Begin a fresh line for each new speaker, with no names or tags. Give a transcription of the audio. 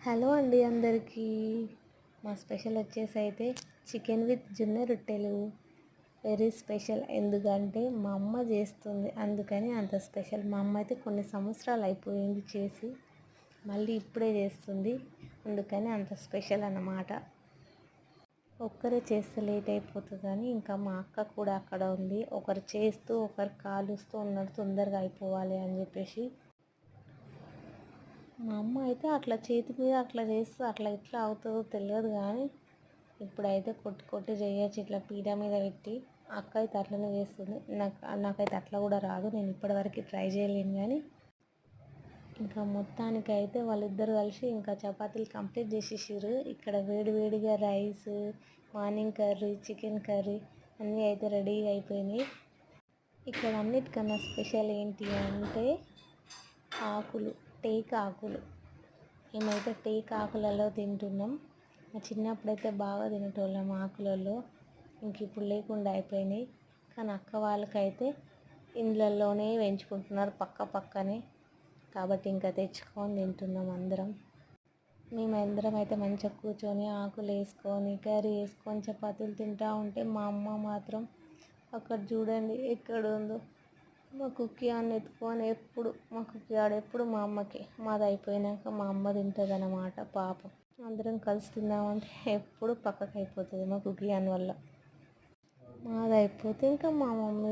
Hello అండి అందరికీ. మా స్పెషల్ వచ్చేసి అయితే చికెన్ విత్ జొన్న రొట్టెలు. వెరీ స్పెషల్ ఎందుకంటే మా అమ్మ చేస్తుంది. అందుకని అంత స్పెషల్. మా అమ్మ అయితే కొన్ని సంవత్సరాలు అయిపోయింది చేసి మళ్ళీ ఇప్పుడే చేస్తుంది. అందుకని అంత స్పెషల్ అన్నమాట. ఒక్కరే చేస్తే లేట్ అయిపోతుందని ఇంకా మా అక్క కూడా అక్కడ ఉంది. ఒకరు చేస్తూ ఒకరు కాలుస్తూ ఉన్నారు తొందరగా అయిపోవాలి అని చెప్పేసి మా అమ్మ అయితే అట్లా చేతి మీద అట్లా చేస్తే అట్లా ఎట్లా అవుతుందో తెలియదు కానీ ఇప్పుడైతే కొట్టి కొట్టి చేయొచ్చు ఇట్లా పీట మీద పెట్టి. అక్క అయితే అట్లనే చేస్తుంది. నాకు నాకైతే అట్లా కూడా రాదు. నేను ఇప్పటివరకు ట్రై చేయలేను కానీ ఇంకా మొత్తానికి అయితే వాళ్ళిద్దరు కలిసి ఇంకా చపాతీలు కంప్లీట్ చేసేసారు ఇక్కడ వేడి వేడిగా rice morning curry chicken curry అన్నీ అయితే రెడీగా అయిపోయినాయి. ఇక్కడ అన్నిటికన్నా స్పెషల్ ఏంటి అంటే ఆకులు. టేక్ ఆకులు మేమైతే టేక్ ఆకులలో తింటున్నాం. మా చిన్నప్పుడైతే బాగా తినేటోళ్ళం ఆకులలో. ఇంక ఇప్పుడు లేకుండా అయిపోయినాయి. కానీ అక్క వాళ్ళకైతే ఇండ్లలోనే పెంచుకుంటున్నారు పక్క పక్కనే. కాబట్టి ఇంకా తెచ్చుకొని తింటున్నాం అందరం. మేము అందరం అయితే మంచిగా కూర్చొని ఆకులు వేసుకొని కర్రీ వేసుకొని చపాతీలు తింటూ ఉంటే మా అమ్మ మాత్రం అక్కడ చూడండి ఎక్కడ ఉందో. మా కుక్కీ అని ఎత్తుకొని ఎప్పుడు మా కుక్కీ ఆడ ఎప్పుడు మా అమ్మకి. మాది అయిపోయినాక మా అమ్మ తింటుంది అన్నమాట పాపం. అందరం కలిసి తిందామంటే ఎప్పుడు పక్కకు అయిపోతుంది మా కుక్కీ అని వల్ల. మాది అయిపోతే ఇంకా మా మమ్మీ